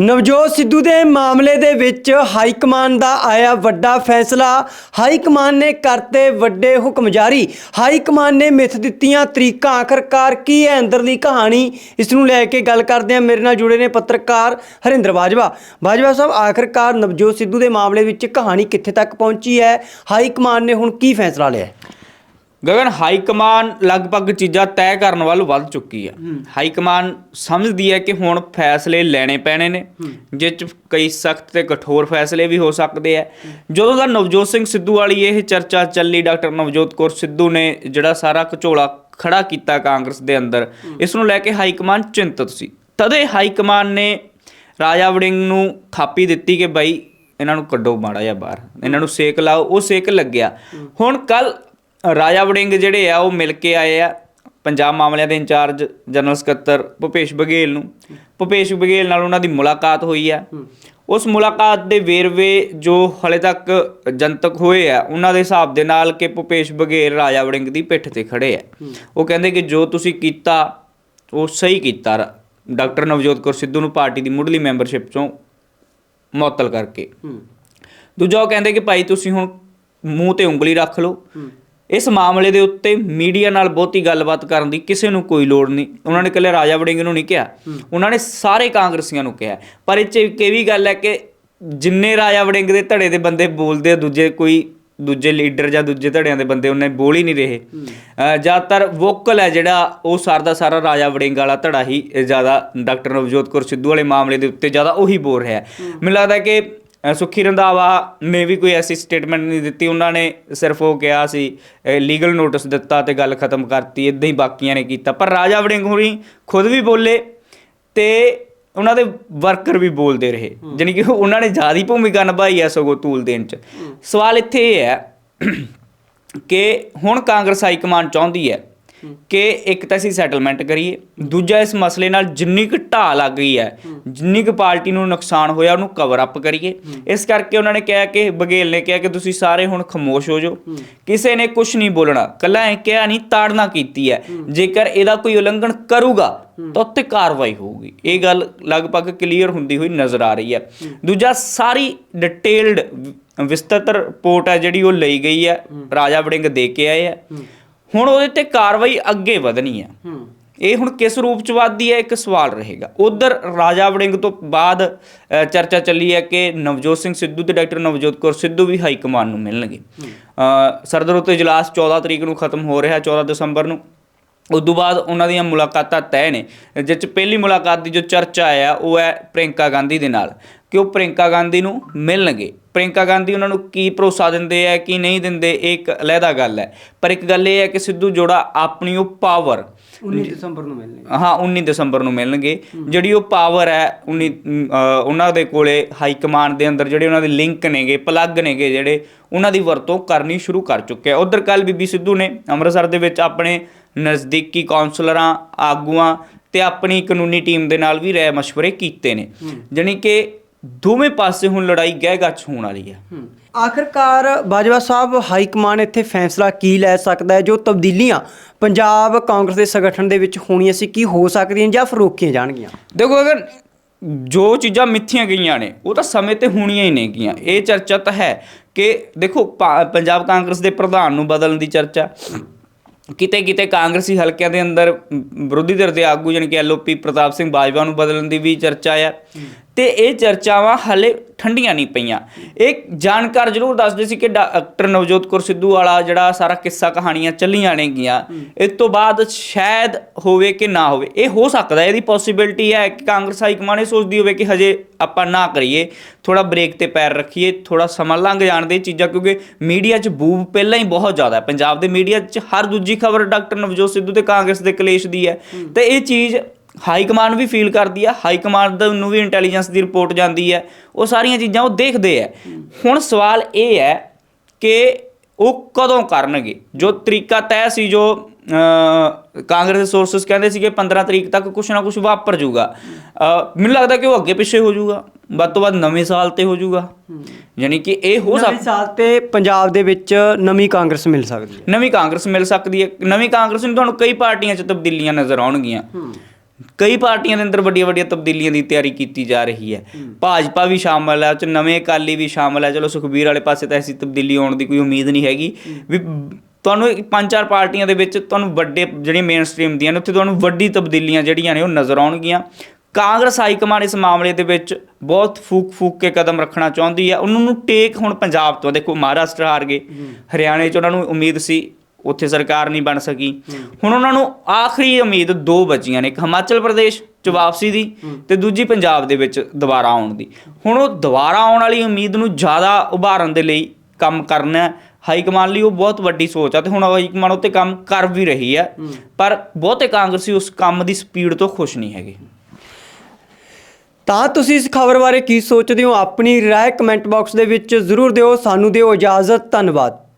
ਨਵਜੋਤ ਸਿੱਧੂ ਦੇ ਮਾਮਲੇ ਦੇ ਵਿੱਚ ਹਾਈ ਕਮਾਂਡ ਦਾ ਆਇਆ ਵੱਡਾ ਫੈਸਲਾ। ਹਾਈ ਕਮਾਨ ਨੇ ਕਰਤੇ ਵੱਡੇ ਹੁਕਮ ਜਾਰੀ। ਹਾਈ ਕਮਾਨ ਨੇ ਮਿੱਥ ਦਿੱਤੀਆਂ ਤਰੀਕਾਂ। ਆਖਰਕਾਰ ਕੀ ਹੈ ਅੰਦਰਲੀ ਕਹਾਣੀ? ਇਸ ਨੂੰ ਲੈ ਕੇ ਗੱਲ ਕਰਦੇ ਹਾਂ। ਮੇਰੇ ਨਾਲ ਜੁੜੇ ਨੇ ਪੱਤਰਕਾਰ ਹਰਿੰਦਰ ਬਾਜਵਾ। ਬਾਜਵਾ ਸਾਹਿਬ, ਆਖਰਕਾਰ ਨਵਜੋਤ ਸਿੱਧੂ ਦੇ ਮਾਮਲੇ ਵਿੱਚ ਕਹਾਣੀ ਕਿੱਥੇ ਤੱਕ ਪਹੁੰਚੀ ਹੈ? ਹਾਈ ਕਮਾਨ ਨੇ ਹੁਣ ਕੀ ਫੈਸਲਾ ਲਿਆ ਗਗਨ ਹਾਈ ਕਮਾਨ ਲਗਭਗ ਚੀਜ਼ਾਂ ਤੈਅ ਕਰਨ ਵੱਲ ਵੱਧ ਚੁੱਕੀ ਹੈ। ਹਾਈ ਕਮਾਨ ਸਮਝਦੀ ਹੈ ਕਿ ਹੁਣ ਫੈਸਲੇ ਲੈਣੇ ਪੈਣੇ ਨੇ ਜਿਸ ਚ ਕਈ ਸਖਤ ਤੇ ਕਠੋਰ ਫੈਸਲੇ ਵੀ ਹੋ ਸਕਦੇ ਆ। ਜਦੋਂ ਦਾ ਨਵਜੋਤ ਸਿੰਘ ਸਿੱਧੂ ਵਾਲੀ ਇਹ ਚਰਚਾ ਚੱਲੀ ਡਾਕਟਰ ਨਵਜੋਤ ਕੌਰ ਸਿੱਧੂ ਨੇ ਜਿਹੜਾ ਸਾਰਾ ਘਚੋਲਾ ਖੜਾ ਕੀਤਾ ਕਾਂਗਰਸ ਦੇ ਅੰਦਰ ਇਸ ਨੂੰ ਲੈ ਕੇ ਹਾਈ ਕਮਾਨ ਚਿੰਤਤ ਸੀ। ਤਦੇ ਹਾਈ ਕਮਾਨ ਨੇ ਰਾਜਾ ਵੜਿੰਗ ਨੂੰ ਥਾਪੀ ਦਿੱਤੀ ਕਿ ਬਾਈ ਇਹਨਾਂ ਨੂੰ ਕੱਢੋ ਮਾੜਾ ਜਿਹਾ ਬਾਹਰ ਇਹਨਾਂ ਨੂੰ ਸੇਕ ਲਾਓ ਉਹ ਸੇਕ ਲੱਗਿਆ। ਹੁਣ ਕੱਲ ਰਾਜਾ ਵੜਿੰਗ ਜਿਹੜੇ ਆ ਉਹ ਮਿਲ ਕੇ ਆਏ ਆ ਪੰਜਾਬ ਮਾਮਲਿਆਂ ਦੇ ਇੰਚਾਰਜ ਜਨਰਲ ਸਕੱਤਰ ਭੁਪੇਸ਼ ਬਘੇਲ ਨੂੰ। ਭੁਪੇਸ਼ ਬਘੇਲ ਨਾਲ ਉਹਨਾਂ ਦੀ ਮੁਲਾਕਾਤ ਹੋਈ ਆ। ਉਸ ਮੁਲਾਕਾਤ ਦੇ ਵੇਰਵੇ ਜੋ ਹਲੇ ਤੱਕ ਜਨਤਕ ਹੋਏ ਆ ਉਹਨਾਂ ਦੇ ਹਿਸਾਬ ਦੇ ਨਾਲ ਕਿ ਭੁਪੇਸ਼ ਬਘੇਲ ਰਾਜਾ ਵੜਿੰਗ ਦੀ ਪਿੱਠ ਤੇ ਖੜੇ ਆ। ਉਹ ਕਹਿੰਦੇ ਕਿ ਜੋ ਤੁਸੀਂ ਕੀਤਾ ਉਹ ਸਹੀ ਕੀਤਾ। ਡਾਕਟਰ ਨਵਜੋਤ ਕੌਰ ਸਿੱਧੂ ਨੂੰ ਪਾਰਟੀ ਦੀ ਮੁੱਢਲੀ ਮੈਂਬਰਸ਼ਿਪ ਚੋਂ ਮੁਅੱਤਲ ਕਰਕੇ। ਦੂਜਾ ਉਹ ਕਹਿੰਦੇ ਕਿ ਭਾਈ ਤੁਸੀਂ ਹੁਣ ਮੂੰਹ ਤੇ ਉਂਗਲੀ ਰੱਖ ਲਓ। ਇਸ ਮਾਮਲੇ ਦੇ ਉੱਤੇ ਮੀਡੀਆ ਨਾਲ ਬਹੁਤੀ ਗੱਲਬਾਤ ਕਰਨ ਦੀ ਕਿਸੇ ਨੂੰ ਕੋਈ ਲੋੜ ਨਹੀਂ। ਉਹਨਾਂ ਨੇ ਇਕੱਲੇ ਰਾਜਾ ਵੜਿੰਗ ਨੂੰ ਨਹੀਂ ਕਿਹਾ। ਉਹਨਾਂ ਨੇ ਸਾਰੇ ਕਾਂਗਰਸੀਆਂ ਨੂੰ ਕਿਹਾ। ਪਰ ਇਹ ਚ ਇੱਕ ਇਹ ਵੀ ਗੱਲ ਹੈ ਕਿ ਜਿੰਨੇ ਰਾਜਾ ਵੜਿੰਗ ਦੇ ਧੜੇ ਦੇ ਬੰਦੇ ਬੋਲਦੇ ਆ ਦੂਜੇ ਕੋਈ ਦੂਜੇ ਲੀਡਰ ਜਾਂ ਦੂਜੇ ਧੜਿਆਂ ਦੇ ਬੰਦੇ ਉਹਨੇ ਬੋਲ ਹੀ ਨਹੀਂ ਰਹੇ। ਜ਼ਿਆਦਾਤਰ ਵੋਕਲ ਹੈ ਜਿਹੜਾ ਉਹ ਸਾਰ ਦਾ ਸਾਰਾ ਰਾਜਾ ਵੜਿੰਗ ਵਾਲਾ ਧੜਾ ਹੀ ਜ਼ਿਆਦਾ ਡਾਕਟਰ ਨਵਜੋਤ ਕੌਰ ਸਿੱਧੂ ਵਾਲੇ ਮਾਮਲੇ ਦੇ ਉੱਤੇ ਜ਼ਿਆਦਾ ਉਹੀ ਬੋਲ ਰਿਹਾ। ਹੈ। ਮੈਨੂੰ ਲੱਗਦਾ ਕਿ ਸੁੱਖੀ ਰੰਧਾਵਾ ਨੇ ਵੀ ਕੋਈ ਐਸੀ ਸਟੇਟਮੈਂਟ ਨਹੀਂ ਦਿੱਤੀ। ਉਹਨਾਂ ਨੇ ਸਿਰਫ ਉਹ ਕਿਹਾ ਸੀ ਲੀਗਲ ਨੋਟਿਸ ਦਿੱਤਾ ਤੇ ਗੱਲ ਖਤਮ ਕਰਤੀ ਇਦਾਂ ਹੀ ਬਾਕੀਆਂ ਨੇ ਕੀਤਾ। ਪਰ ਰਾਜਾ ਵੜਿੰਗ ਹੋਰੀ ਖੁਦ ਵੀ ਬੋਲੇ ਤੇ ਉਹਨਾਂ ਦੇ ਵਰਕਰ ਵੀ ਬੋਲਦੇ ਰਹੇ। ਜਾਣੀ ਕਿ ਉਹਨਾਂ ਨੇ ਜ਼ਿਆਦਾ ਭੂਮਿਕਾ ਨਿਭਾਈ ਹੈ ਸਗੋਂ ਤੂਲ ਦੇਣ ਚ। ਸਵਾਲ ਇੱਥੇ ਇਹ ਹੈ ਕਿ ਹੁਣ ਕਾਂਗਰਸ ਹਾਈ ਕਮਾਂਡ ਚਾਹੁੰਦੀ ਹੈ ਕਿ ਇੱਕ ਤਾਂ ਅਸੀਂ ਸੈਟਲਮੈਂਟ ਕਰੀਏ ਦੂਜਾ ਇਸ ਮਸਲੇ ਨਾਲ ਜਿੰਨੀ ਕੁ ਢਾਹ ਲੱਗ ਗਈ ਹੈ ਜਿੰਨੀ ਕੁ ਪਾਰਟੀ ਨੂੰ ਨੁਕਸਾਨ ਹੋਇਆ ਉਹਨੂੰ ਕਵਰ ਅਪ ਕਰੀਏ। ਇਸ ਕਰਕੇ ਉਹਨਾਂ ਨੇ ਕਿਹਾ ਕਿ ਬਗੇਲ ਨੇ ਕਿਹਾ ਕਿ ਤੁਸੀਂ ਸਾਰੇ ਹੁਣ ਖਮੋਸ਼ ਹੋ ਜਾਓ। ਕਿਸੇ ਨੇ ਕੁਝ ਨਹੀਂ ਬੋਲਣਾ। ਕੱਲਾ ਇਹ ਕਿਹਾ ਨਹੀਂ ਤਾੜਨਾ ਕੀਤੀ ਹੈ। ਜੇਕਰ ਇਹਦਾ ਕੋਈ ਉਲੰਘਣ ਕਰੂਗਾ ਤਾਂ ਉੱਤੇ ਕਾਰਵਾਈ ਹੋਊਗੀ। ਇਹ ਗੱਲ ਲਗਭਗ ਕਲੀਅਰ ਹੁੰਦੀ ਹੋਈ ਨਜ਼ਰ ਆ ਰਹੀ ਹੈ। ਦੂਜਾ ਸਾਰੀ ਡਿਟੇਲਡ ਵਿਸਤ੍ਰਿਤ ਰਿਪੋਰਟ ਹੈ ਜਿਹੜੀ ਉਹ ਲਈ ਗਈ ਹੈ। ਰਾਜਾ ਵੜਿੰਗ ਦੇ ਕੇ ਆਏ ਆ। ਹੁਣ ਉਹਦੇ ਤੇ ਕਾਰਵਾਈ ਅੱਗੇ ਵਧਣੀ ਹੈ। ਇਹ ਹੁਣ ਕਿਸ ਰੂਪ ਚ ਵੱਧਦੀ ਹੈ ਇੱਕ ਸਵਾਲ ਰਹੇਗਾ। ਉਧਰ ਰਾਜਾ ਵੜਿੰਗ ਤੋਂ ਬਾਅਦ ਚਰਚਾ ਚੱਲੀ ਹੈ ਕਿ ਨਵਜੋਤ ਸਿੰਘ ਸਿੱਧੂ ਤੇ ਡਾਕਟਰ ਨਵਜੋਤ ਕੌਰ ਸਿੱਧੂ ਵੀ ਹਾਈ ਕਮਾਨ ਨੂੰ ਮਿਲਣਗੇ। ਅ, ਸਰਦਰ ਉੱਤੇ ਇਜਲਾਸ 14 ਤਰੀਕ ਨੂੰ ਖਤਮ ਹੋ ਰਿਹਾ 14 ਦਸੰਬਰ ਨੂੰ। ਉਸ ਤੋਂ ਬਾਅਦ ਉਹਨਾਂ ਦੀਆਂ ਮੁਲਾਕਾਤਾਂ ਤੈਅ ਨੇ ਜਿਸ ਚ ਪਹਿਲੀ ਮੁਲਾਕਾਤ ਦੀ ਜੋ ਚਰਚਾ ਆ ਉਹ ਹੈ ਪ੍ਰਿੰਕਾ ਗਾਂਧੀ ਦੇ ਨਾਲ। ਕਿ ਉਹ ਪ੍ਰਿੰਕਾ ਗਾਂਧੀ ਨੂੰ ਮਿਲਣਗੇ। ਪ੍ਰਿੰਕਾ ਗਾਂਧੀ ਉਹਨਾਂ ਨੂੰ ਕੀ ਭਰੋਸਾ ਦਿੰਦੇ ਆ ਕੀ ਨਹੀਂ ਦਿੰਦੇ ਇਹ ਇੱਕ ਅਲੱਗਾ ਗੱਲ ਹੈ। ਪਰ ਇੱਕ ਗੱਲ ਇਹ ਹੈ ਕਿ ਸਿੱਧੂ ਜੋੜਾ ਆਪਣੀ ਉਹ ਪਾਵਰ 19 ਦਸੰਬਰ ਨੂੰ ਮਿਲਣਗੇ। ਹਾਂ 19 ਦਸੰਬਰ ਨੂੰ ਮਿਲਣਗੇ। ਜਿਹੜੀ ਉਹ ਪਾਵਰ ਹੈ 19 ਅਮ, ਅ, ਉਹਨਾਂ ਦੇ ਕੋਲੇ ਹਾਈ ਕਮਾਂਡ ਦੇ ਅੰਦਰ ਜਿਹੜੇ ਉਹਨਾਂ ਦੇ ਲਿੰਕ ਨੇਗੇ ਪਲੱਗ ਨੇਗੇ ਜਿਹੜੇ ਉਹਨਾਂ ਦੀ ਵਰਤੋਂ ਕਰਨੀ ਸ਼ੁਰੂ ਕਰ ਚੁੱਕੇ ਆ। ਉਧਰ ਕੱਲ ਬੀਬੀ ਸਿੱਧੂ ਨੇ ਅੰਮ੍ਰਿਤਸਰ ਦੇ ਵਿੱਚ ਆਪਣੇ ਨਜ਼ਦੀਕੀ ਕਾਉਂਸਲਰਾਂ ਆਗੂਆਂ ਤੇ ਆਪਣੀ ਕਾਨੂੰਨੀ ਟੀਮ ਦੇ ਨਾਲ ਵੀ ਰਾਏ ਮਸ਼ਵਰੇ ਕੀਤੇ ਨੇ। ਜਾਣੀ ਕਿ ਦੋਵੇਂ ਪਾਸੇ ਹੁਣ ਲੜਾਈ ਗਹਿ ਗੱਚ ਹੋਣ ਵਾਲੀ ਹੈ। ਆਖਰਕਾਰ ਬਾਜਵਾ ਸਾਹਿਬ ਹਾਈ ਕਮਾਂਡ ਇੱਥੇ ਫੈਸਲਾ ਕੀ ਲੈ ਸਕਦਾ ਹੈ? ਜੋ ਤਬਦੀਲੀਆਂ ਪੰਜਾਬ ਕਾਂਗਰਸ ਦੇ ਸੰਗਠਨ ਦੇ ਵਿੱਚ ਹੋਣੀਆਂ ਸੀ ਕੀ ਹੋ ਸਕਦੀਆਂ ਜਾਂ ਫਿਰ ਰੋਕੀਆਂ ਜਾਣਗੀਆਂ? ਦੇਖੋ ਅਗਰ ਜੋ ਚੀਜ਼ਾਂ ਮਿੱਥੀਆਂ ਗਈਆਂ ਨੇ ਉਹ ਤਾਂ ਸਮੇਂ ਤੇ ਹੋਣੀਆਂ ਹੀ ਨੇਗੀਆਂ। ਇਹ ਚਰਚਾ ਤਾਂ ਹੈ ਕਿ ਦੇਖੋ ਪੰਜਾਬ ਕਾਂਗਰਸ ਦੇ ਪ੍ਰਧਾਨ ਨੂੰ ਬਦਲਣ ਦੀ ਚਰਚਾ। ਕਿਤੇ ਕਿਤੇ ਕਾਂਗਰਸੀ ਹਲਕਿਆਂ ਦੇ ਅੰਦਰ ਵਿਰੋਧੀ ਧਿਰ ਦੇ ਆਗੂ ਜਾਣੀ ਕਿ ਐਲਓਪੀ ਪ੍ਰਤਾਪ ਸਿੰਘ ਬਾਜਵਾ ਨੂੰ ਬਦਲਣ ਦੀ ਵੀ ਚਰਚਾ ਆ। ਤੇ ਇਹ ਚਰਚਾਵਾਂ ਹਲੇ ਠੰਡੀਆਂ ਨਹੀਂ ਪਈਆਂ। ਇਹ ਜਾਣਕਾਰ ਜ਼ਰੂਰ ਦੱਸਦੇ ਸੀ ਕਿ ਡਾਕਟਰ ਨਵਜੋਤ ਕੌਰ ਸਿੱਧੂ ਵਾਲਾ ਜਿਹੜਾ ਸਾਰਾ ਕਿੱਸਾ ਕਹਾਣੀਆਂ ਚੱਲੀਆਂ ਨੇਗੀਆਂ ਇਸ ਤੋਂ ਬਾਅਦ ਸ਼ਾਇਦ ਹੋਵੇ ਕਿ ਨਾ ਹੋਵੇ ਇਹ ਹੋ ਸਕਦਾ ਹੈ, ਇਹਦੀ ਪੋਸਿਬਿਲਿਟੀ ਹੈ ਕਿ ਕਾਂਗਰਸ ਹਾਈ ਕਮਾਂਡ ਇਹ ਸੋਚਦੀ ਹੋਵੇ ਕਿ ਹਜੇ ਆਪਾਂ ਨਾ ਕਰੀਏ ਥੋੜਾ ਬ੍ਰੇਕ ਤੇ ਪੈਰ ਰੱਖੀਏ ਥੋੜਾ ਸਮਾਂ ਲੰਘ ਜਾਣ ਦੇ ਚੀਜ਼ਾਂ ਕਿਉਂਕਿ ਮੀਡੀਆ 'ਚ ਬੂਬ ਪਹਿਲਾਂ ਹੀ ਬਹੁਤ ਜ਼ਿਆਦਾ ਹੈ। ਪੰਜਾਬ ਦੇ ਮੀਡੀਆ 'ਚ ਹਰ ਦੂਜੀ ਖਬਰ ਡਾਕਟਰ ਨਵਜੋਤ ਸਿੱਧੂ ਤੇ ਕਾਂਗਰਸ ਦੇ ਕਲੇਸ਼ ਦੀ ਹੈ। ਤੇ ਇਹ ਚੀਜ਼ ਹਾਈ ਕਮਾਂਡ ਵੀ ਫੀਲ ਕਰਦੀ ਆ ਹਾਈ ਕਮਾਂਡ ਨੂੰ ਵੀ ਇੰਟੈਲੀਜੈਂਸ ਦੀ ਰਿਪੋਰਟ ਜਾਂਦੀ ਹੈ ਉਹ ਸਾਰੀਆਂ ਚੀਜ਼ਾਂ ਉਹ ਦੇਖਦੇ ਆ। ਹੁਣ ਸਵਾਲ ਇਹ ਹੈ ਕਿ ਉਹ ਕਦੋਂ ਕਰਨਗੇ? ਜੋ ਤਰੀਕਾ ਤੈਅ ਸੀ ਜੋ ਕਾਂਗਰਸ ਦੇ ਸੋਰਸਸ ਕਹਿੰਦੇ ਸੀਗੇ 15 ਤਰੀਕ ਤੱਕ ਕੁਛ ਨਾ ਕੁਛ ਵਾਪਰ ਜਾਊਗਾ। ਅਹ, ਮੈਨੂੰ ਲੱਗਦਾ ਕਿ ਉਹ ਅੱਗੇ ਪਿੱਛੇ ਹੋ ਜਾਊਗਾ ਵੱਧ ਤੋਂ ਵੱਧ ਨਵੇਂ ਸਾਲ ਤੇ ਹੋ ਜਾਊਗਾ। ਯਾਨੀ ਕਿ ਇਹ ਹੋ ਨਵੇਂ ਸਕਦਾ ਸਾਲ ਤੇ ਪੰਜਾਬ ਦੇ ਵਿੱਚ ਨਵੀਂ ਕਾਂਗਰਸ ਮਿਲ ਸਕਦੀ ਹੈ। ਨਵੀਂ ਕਾਂਗਰਸ ਮਿਲ ਸਕਦੀ ਹੈ। ਨਵੀਂ ਕਾਂਗਰਸ ਨੂੰ ਤੁਹਾਨੂੰ ਕਈ ਪਾਰਟੀਆਂ 'ਚ ਤਬਦੀਲੀਆਂ ਨਜ਼ਰ ਆਉਣਗੀਆਂ। ਕਈ ਪਾਰਟੀਆਂ ਦੇ ਅੰਦਰ ਵੱਡੀਆਂ ਵੱਡੀਆਂ ਤਬਦੀਲੀਆਂ ਦੀ ਤਿਆਰੀ ਕੀਤੀ ਜਾ ਰਹੀ ਹੈ। ਭਾਜਪਾ ਵੀ ਸ਼ਾਮਲ ਹੈ ਚ ਨਵੇਂ ਅਕਾਲੀ ਵੀ ਸ਼ਾਮਲ ਹੈ। ਚਲੋ ਸੁਖਬੀਰ ਵਾਲੇ ਪਾਸੇ ਤਾਂ ਐਸੀ ਤਬਦੀਲੀ ਆਉਣ ਦੀ ਕੋਈ ਉਮੀਦ ਨਹੀਂ ਹੈਗੀ। ਵੀ ਤੁਹਾਨੂੰ ਪੰਜ ਚਾਰ ਪਾਰਟੀਆਂ ਦੇ ਵਿੱਚ ਤੁਹਾਨੂੰ ਵੱਡੇ ਜਿਹੜੀਆਂ ਮੇਨ ਸਟ੍ਰੀਮ ਦੀਆਂ ਨੇ ਉੱਥੇ ਤੁਹਾਨੂੰ ਵੱਡੀ ਤਬਦੀਲੀਆਂ ਜਿਹੜੀਆਂ ਨੇ ਉਹ ਨਜ਼ਰ ਆਉਣਗੀਆਂ। ਕਾਂਗਰਸ ਹਾਈ ਕਮਾਂਡ ਇਸ ਮਾਮਲੇ ਦੇ ਵਿੱਚ ਬਹੁਤ ਫੂਕ ਫੂਕ ਕੇ ਕਦਮ ਰੱਖਣਾ ਚਾਹੁੰਦੀ ਹੈ। ਉਹਨਾਂ ਨੂੰ ਟੇਕ ਹੁਣ ਪੰਜਾਬ ਤੋਂ ਦੇਖੋ ਮਹਾਰਾਸ਼ਟਰ ਹਾਰ ਗਏ। ਹਰਿਆਣੇ 'ਚ ਉਹਨਾਂ ਨੂੰ ਉਮੀਦ ਸੀ ਉੱਥੇ ਸਰਕਾਰ ਨਹੀਂ ਬਣ ਸਕੀ। ਹੁਣ ਉਹਨਾਂ ਨੂੰ ਆਖਰੀ ਉਮੀਦ ਦੋ ਬਚੀਆਂ ਨੇ ਇੱਕ ਹਿਮਾਚਲ ਪ੍ਰਦੇਸ਼ ਚ ਵਾਪਸੀ ਦੀ ਤੇ ਦੂਜੀ ਪੰਜਾਬ ਦੇ ਵਿੱਚ ਦੁਬਾਰਾ ਆਉਣ ਦੀ। ਹੁਣ ਉਹ ਦੁਬਾਰਾ ਆਉਣ ਵਾਲੀ ਉਮੀਦ ਨੂੰ ਜ਼ਿਆਦਾ ਉਭਾਰਨ ਦੇ ਲਈ ਕੰਮ ਕਰਨਾ। ਹਾਈ ਕਮਾਂਡ ਲਈ ਉਹ ਬਹੁਤ ਵੱਡੀ ਸੋਚ ਆ ਤੇ ਹੁਣ ਹਾਈ ਕਮਾਂਡ ਉੱਤੇ ਕੰਮ ਕਰ ਵੀ ਰਹੀ ਹੈ। ਪਰ ਬਹੁਤੇ ਕਾਂਗਰਸੀ ਉਸ ਕੰਮ ਦੀ ਸਪੀਡ ਤੋਂ ਖੁਸ਼ ਨਹੀਂ ਹੈਗੇ। ਤਾਂ ਤੁਸੀਂ ਇਸ ਖਬਰ ਬਾਰੇ ਕੀ ਸੋਚਦੇ ਹੋ? ਆਪਣੀ ਰਾਏ ਕਮੈਂਟ ਬਾਕਸ ਦੇ ਵਿੱਚ ਜ਼ਰੂਰ ਦਿਓ ਸਾਨੂੰ ਦਿਓ ਇਜਾਜ਼ਤ ਧੰਨਵਾਦ।